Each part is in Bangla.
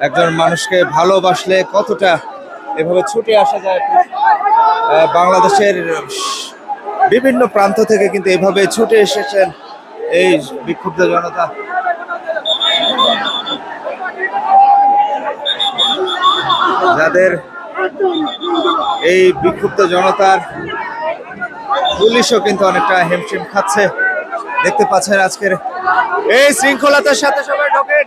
একজন মানুষকে ভালোবাসলে কতটা এভাবে ছুটে আসা যায়? বাংলাদেশের বিভিন্ন প্রান্ত থেকে কিন্তু এভাবে ছুটে এসেছেন এই বিক্ষুব্ধ জনতা। যাদের এই বিক্ষুব্ধ জনতার পুলিশও কিন্তু অনেকটা হিমশিম খাচ্ছে। দেখতে পাচ্ছেন আজকের এই শৃঙ্খলতার সাথে সবাই ঢোকেন।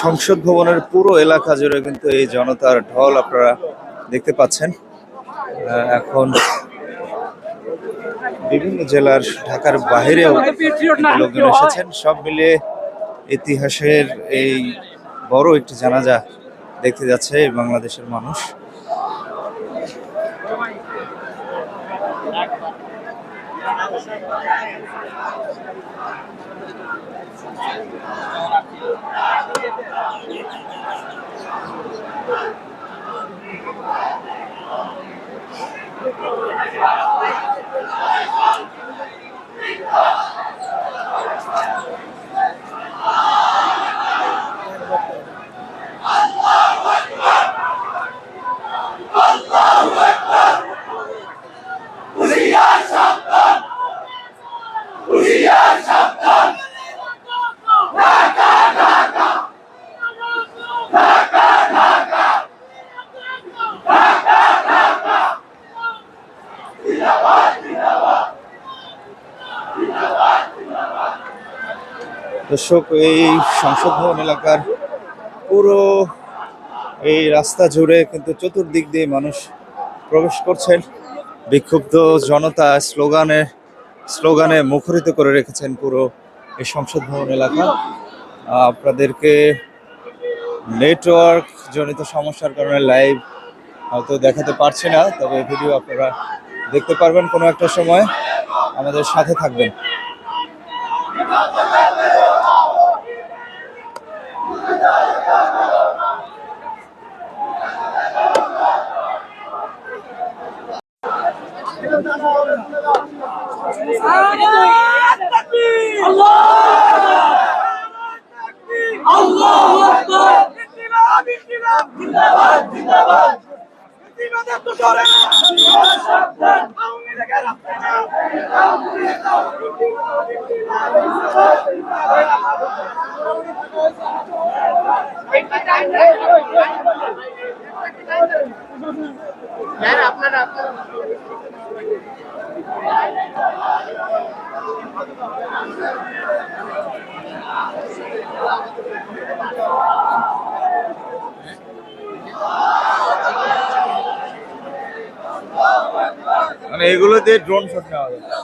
সংসদ ভবনের পুরো এলাকা জুড়ে কিন্তু এই জনতার ঢল আপনারা দেখতে পাচ্ছেন। এখন বিভিন্ন জেলার ঢাকার বাইরেও লোকজন এসেছেন। সব মিলিয়ে ইতিহাসের এই বড় একটি জানাজা দেখতে যাচ্ছে বাংলাদেশের মানুষ। Thank you. দর্শক, এই সংসদ ভবন এলাকার পুরো এই রাস্তা জুড়ে কিন্তু চতুর্দিক দিয়ে মানুষ প্রবেশ করছেন। বিক্ষুব্ধ জনতা স্লোগানে স্লোগানে মুখরিত করে রেখেছেন পুরো এই সংসদ ভবন এলাকা। আপনাদেরকে নেটওয়ার্ক জনিত সমস্যার কারণে লাইভ হয়তো দেখাতে পারছি না, তবে ভিডিও আপনারা দেখতে পারবেন কোনো একটা সময়। আমাদের সাথে থাকবেন। জিন্দাবাদ জিন্দাবাদ জিন্দাবাদ মানে এগুলো দিয়ে ড্রোন শট নেওয়া যায়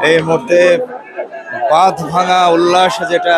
এই মুহূর্তে বাঁধ ভাঙা উল্লাস যেটা